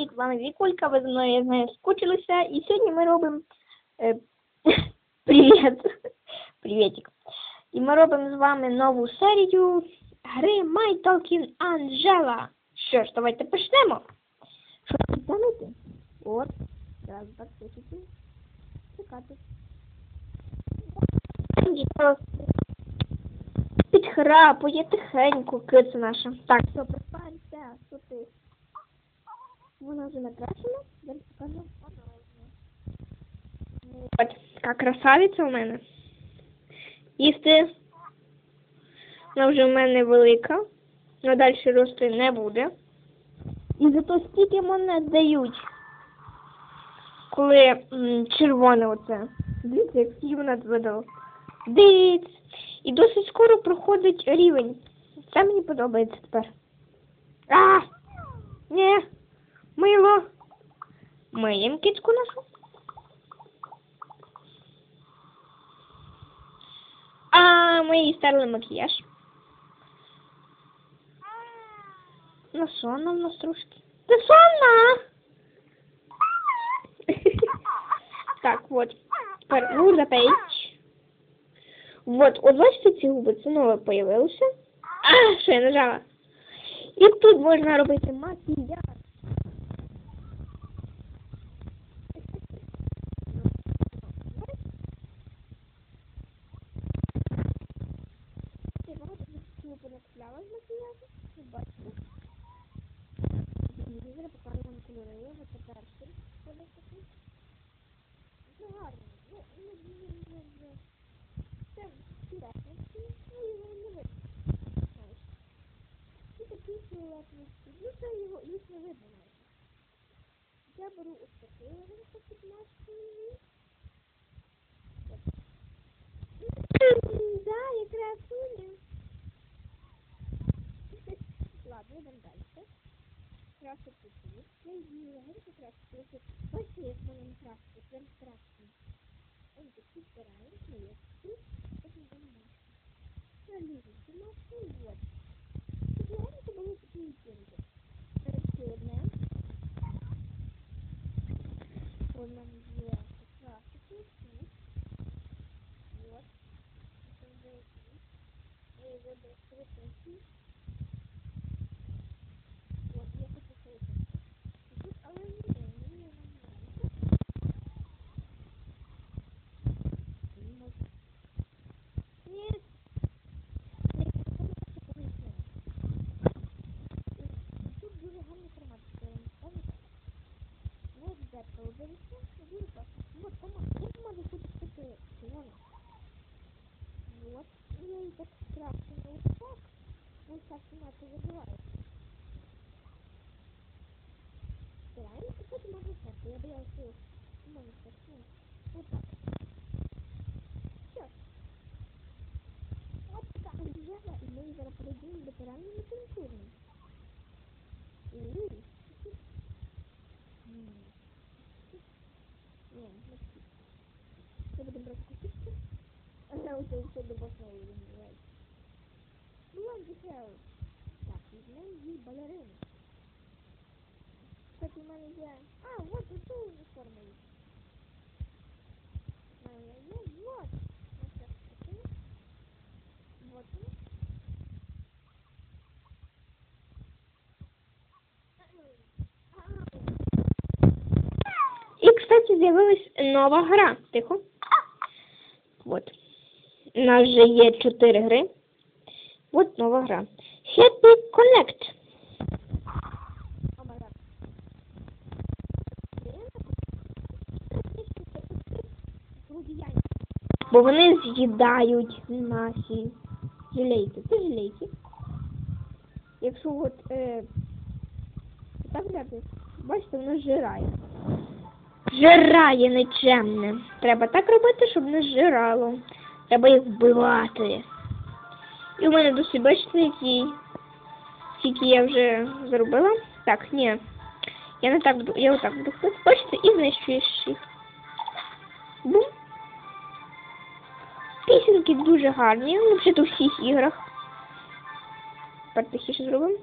привітик, з вами Вікулька, ви за мною, я знаю, скучилися. І сьогодні ми робимо е, привіт. Привітик. І ми робимо з вами нову серію гри My Talking Angela. Що ж, давайте почнемо. Що тут замити? От, зараз так пишете. Чекати. Підхрапує тихенько, киця наша. Так, все, проспаємося, що ти? Вона вже накрашена, зараз покажу. От, така красавиця у мене. Їсти. Вона вже в мене велика, але далі рости не буде. І зато стільки монет дають, коли м, червоне оце. Дивіться, як скільки монет видало. Диць. І досить скоро проходить рівень. Це мені подобається тепер. А! Ні. Мило. Миємо кицьку нашу. А ми їй стерли макіяж. Ну, сонна в нас трошки. Ти сонна? так, вот. Тепер Руза Пейдж. Вот, от бачите ці губи, це нове появилося. А, що я нажала? І тут можна робити макіяж. Ти багато не понакупляла з макіяжу? Ви бачите? Телевізор показує вам кольори, ось це перший. ходить такий. Ну гарно. Ну, ну, ну, ну, ну. Це його не видно. І такий фіолетовий. Ну це його, їх не видно навіть. Я беру ось такий легенько підмашую. Да, я красуня. Ладно, йдемо далі. Красу тут. Я її легенько красу. Бачите, як вона красить, прям страшно. Он такі стираємо, клеєчки, потім домашки. Наліземо домашку, вот. Тут легенько були такі відтінки. Ще одне. Вона є красити, тут. Вот. Потім деякі. Я її вибрав красити. Вот, я хочу красити. Тут, але ні, ні, не нравится. Нет. Тут дуже гарний формат. Вот Вот, як може бути таке червоне? Вот. Я її так на ось так. Ось так забивається. Стираємо, і потім можна стерти. Я боялася, що можна стерти. Вот так. Все. От така Анжела, і ми зараз перейдемо до поранення культурно. Ні, не всі. Кусочки. Але оце все до босного називається. Ну, ладно, дешево. Так, візьмемо їй балерину. Кстати, мене є... А, вот оцю вже форма. В мене вот. Вот кстати, з'явилась нова гра. Тихо. У нас вже є чотири гри. Вот нова гра. Happy Connect. Бо вони з'їдають наші жилейки. Це жилейки. Якщо от е, так взяти, бачите, воно зжирає. Жирає нечемне. Треба так робити, щоб не зжирало. Треба їх вбивати. І у мене досі бачите, який. Скільки я вже заробила. Так, ні. Я не так буду. Я отак буду ходити. Бачите, і знищуєш їх. Бум. Пісенки дуже гарні. Ну, взагалі у всіх іграх. Тепер тихіше зробимо.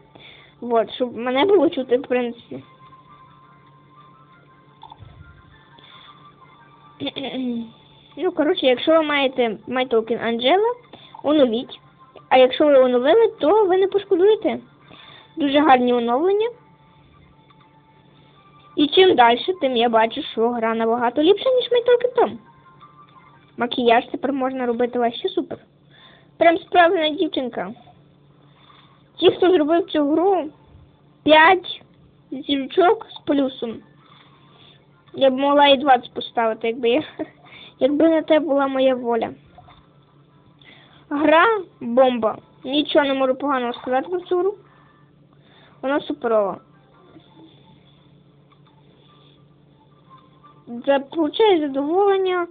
Вот, щоб мене було чути, в принципі. Ну, коротше, якщо ви маєте MyToken Angela, оновіть. А якщо ви оновили, то ви не пошкодуєте. Дуже гарні оновлення. І чим далі, тим я бачу, що гра набагато ліпша, ніж MyToken Tom. Макіяж тепер можна робити вообще супер. Прям справжня дівчинка. Ті, хто зробив цю гру, 5 зірочок з плюсом. Я б могла і 20 поставити, якби я, якби на те була моя воля. Гра бомба. Нічого не можу поганого сказати про цю гру. Вона суперова. Получаю задоволення.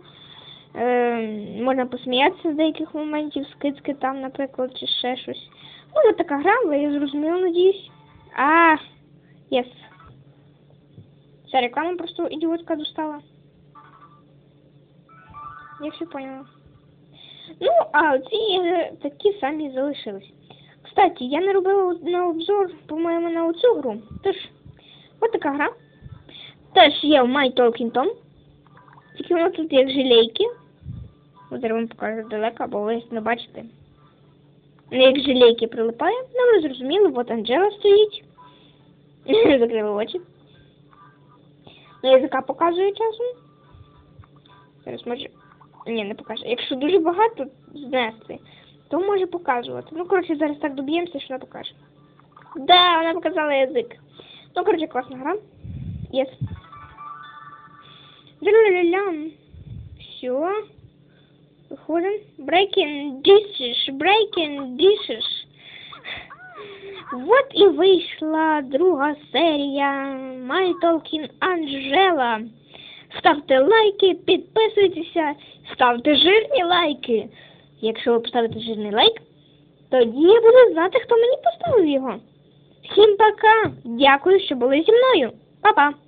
Е, можна посміятися з деяких моментів, скидки там, наприклад, чи ще щось. Ну, така гра, ви її зрозуміли, надіюсь. А, єс. Ця реклама просто ідіотка достала. Я все поняла. Ну, а ці ігри такі самі залишились. Кстати, я не робила на обзор, по-моєму, на оцю гру. Тож, от така гра. Теж є в My Talking Tom. Тільки воно тут як желейки. От я вам покажу далеко, бо ви не бачите. Ну, як желейки прилипає. Ну, ви зрозуміли, от Анджела стоїть. Закрили очі. Ну, язика показує часом. Зараз може. Ні, не покаже. Якщо дуже багато знести, то може показувати. Ну, коротше, зараз так доб'ємося, що вона покаже. Да, вона показала язик. Ну, коротше, класна гра. Єс. Ля-ля-ля-ля. Все. Виходимо. Breaking dishes, breaking dishes. Вот і вийшла друга серія My Talking Angela. Ставте лайки, підписуйтеся, ставте жирні лайки. Якщо ви поставите жирний лайк, тоді я буду знати, хто мені поставив його. Всім пока! Дякую, що були зі мною. Па-па!